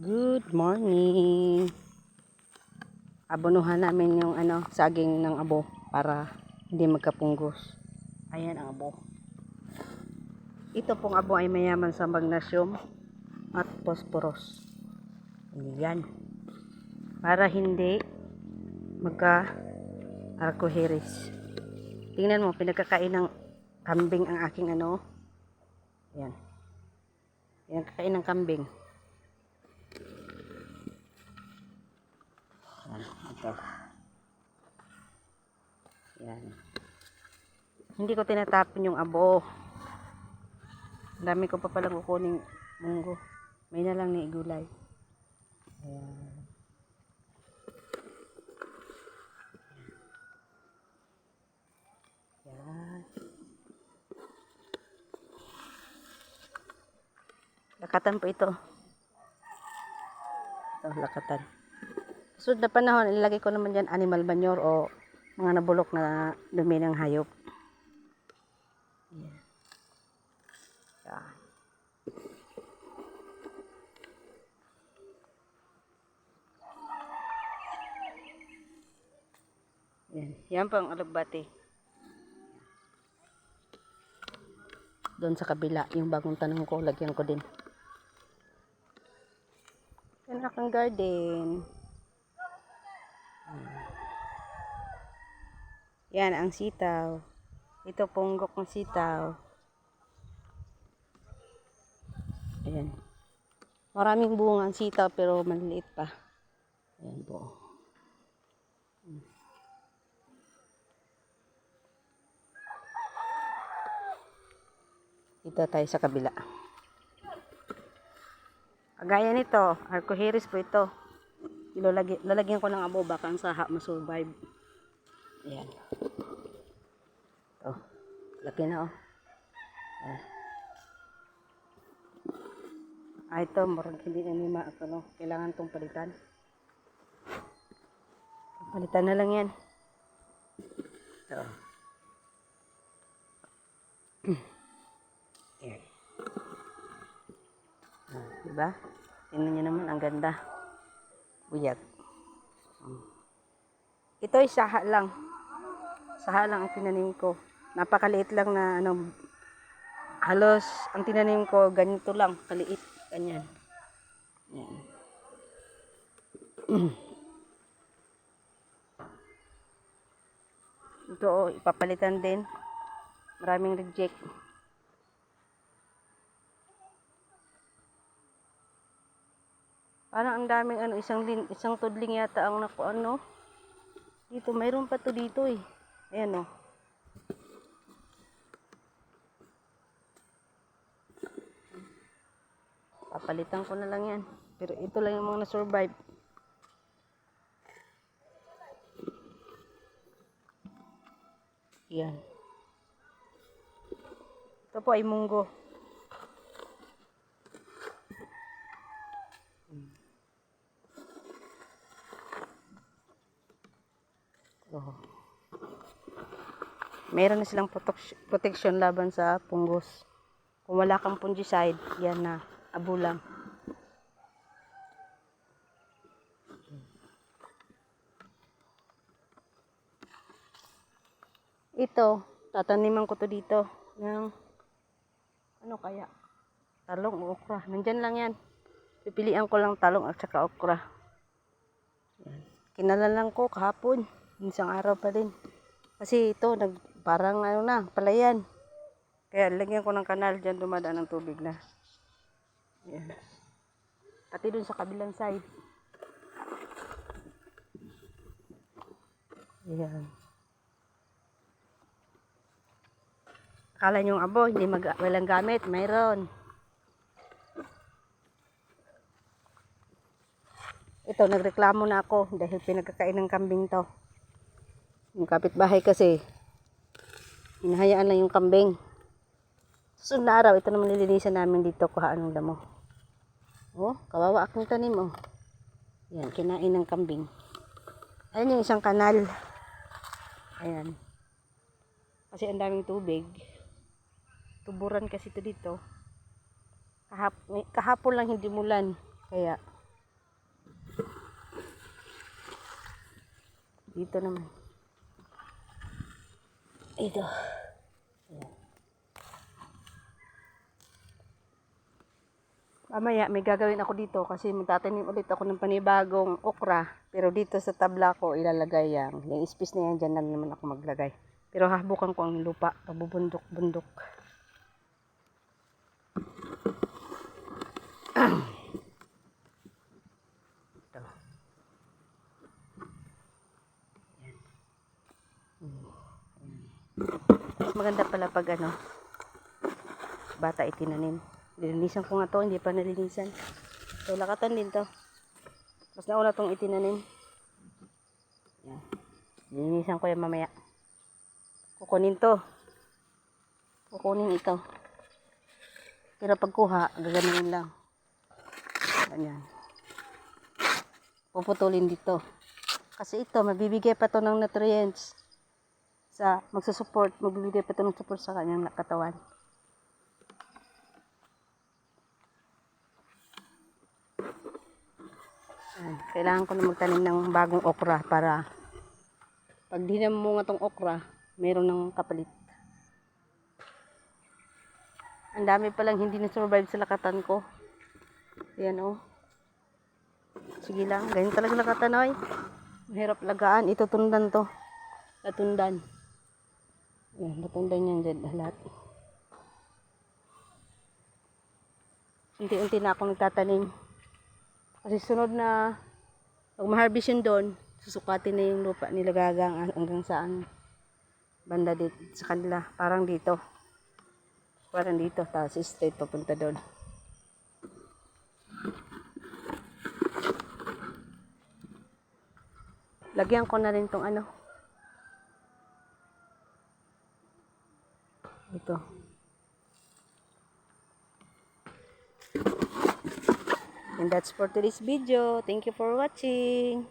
Good morning. Abonuhan namin yung ano, saging ng abo para hindi magkapunggos. Ayan ang abo. Ito pong abo ay mayaman sa magnesium at phosphorus. Ayan. Para hindi magka arcoiris. Tingnan mo, pinagkakain ng kambing ang aking ano. Ayan. Pinagkakain ng kambing. Ito. Yan. Hindi ko tinatapon yung abo. Dami ko pa palang kukuning munggo. May na lang ni igulay. Ayan. Yan. Lakatan po ito. Ito, lakatan. Sunod na panahon, ilagay ko naman dyan animal manure o mga nabulok na dumi ng hayop. Yan. Yan. Yan. Yan po ang alugbati. Doon sa kabila, yung bagong tanong ko, lagyan ko din. Yan akong garden. Yan ang sitaw. Ito ponggok ng sitaw. Ayan. Maraming bunga ang sitaw pero maliliit pa. Ayan po. Dito tayo sa kabila. Kagaya nito, arcoiris po ito. Ilalagyan, lalagyan ko ng abo baka ang saha masurvive. Ayan. Ito. Laki na oh. Ayan. Ah, ito, murag hindi na nima ako, no? Kailangan tong palitan. Palitan na lang yan. Ito. Ayan. Ah, diba? Tingnan nyo naman, ang ganda. Buyag. Ito ay saha lang. Saha lang ang tinanim ko. Napakaliit lang na ano, halos ang tinanim ko ganito lang, kaliit. Ganyan. Yan. Ito oh, ipapalitan din. Maraming reject. Parang ang daming ano, isang lin, isang tudling yata ang naku ano. Dito, mayroon pa to dito eh. Ayan oh. Papalitan ko na lang yan. Pero ito lang yung mga na-survive. Yan. Ito po ay munggo. Oh. Meron na silang protection laban sa punggos. Kung wala kang fungicide, yan na, abo. Ito, tataniman ko to dito ng ano kaya? Talong o okra. Nandyan lang yan. Pipilian ko lang talong at saka okra. Yan. Kinalalang ko kahapon. Isang araw pa din. Kasi ito, nag, parang ano na, palayan. Kaya lagyan ko ng kanal dyan dumadaan ng tubig na. Yan. Pati dun sa kabilang side. Yan. Akala nyo abo, hindi mag walang gamit. Mayroon. Ito, nagreklamo na ako dahil pinagkakain ng kambing to. Yung kapitbahay kasi, hinahayaan lang yung kambing. Susunod na araw, ito naman nilinisan namin dito kuhaan ng damo. Oh, kawawa akong tanim oh. Yan, kinain ng kambing. Ayan yung isang kanal. Ayan. Kasi ang daming tubig. Tuburan kasi ito dito. Kahap, kahapon lang hindi mulan. Kaya, dito naman. Ito. Ito. Mamaya may gagawin ako dito kasi magtatanim ulit ako ng panibagong okra. Pero dito sa tabla ko ilalagay yan. Yung space na yan dyan lang naman ako maglagay. Pero habukan ko ang lupa. Pabubundok-bundok. Ito. Mas maganda pala pag ano, bata itinanim. Nilinisan ko nga to, hindi pa nalinisan. So, lakatan din to. Mas nauna tong itinanim. Yan. Nilinisan ko yan mamaya. Kukunin to. Kukunin ito. Pero pagkuha, gaganunin lang. Ganyan. Puputulin dito. Kasi ito, mabibigay pa to ng nutrients sa magsusupport, magbibigay pa to ng support sa kanyang katawan. Kailangan ko na magtanim ng bagong okra para pag di na munga tong okra, meron ng kapalit. Ang dami palang hindi na-survive sa lakatan ko. Ayan oh. Sige lang, ganyan talaga lakatan oy. Mahirap lagaan, ito tundan to. Latundan. Ayan, latundan yan dyan lahat. Unti-unti na ako nagtatanim. Kasi sunod na pag ma-harvest yun doon, susukatin na yung lupa nila gagang hanggang saan banda dito sa kanila. Parang dito. Parang dito. Tapos straight papunta doon. Lagyan ko na rin tong ano. Ito. And that's for today's video. Thank you for watching.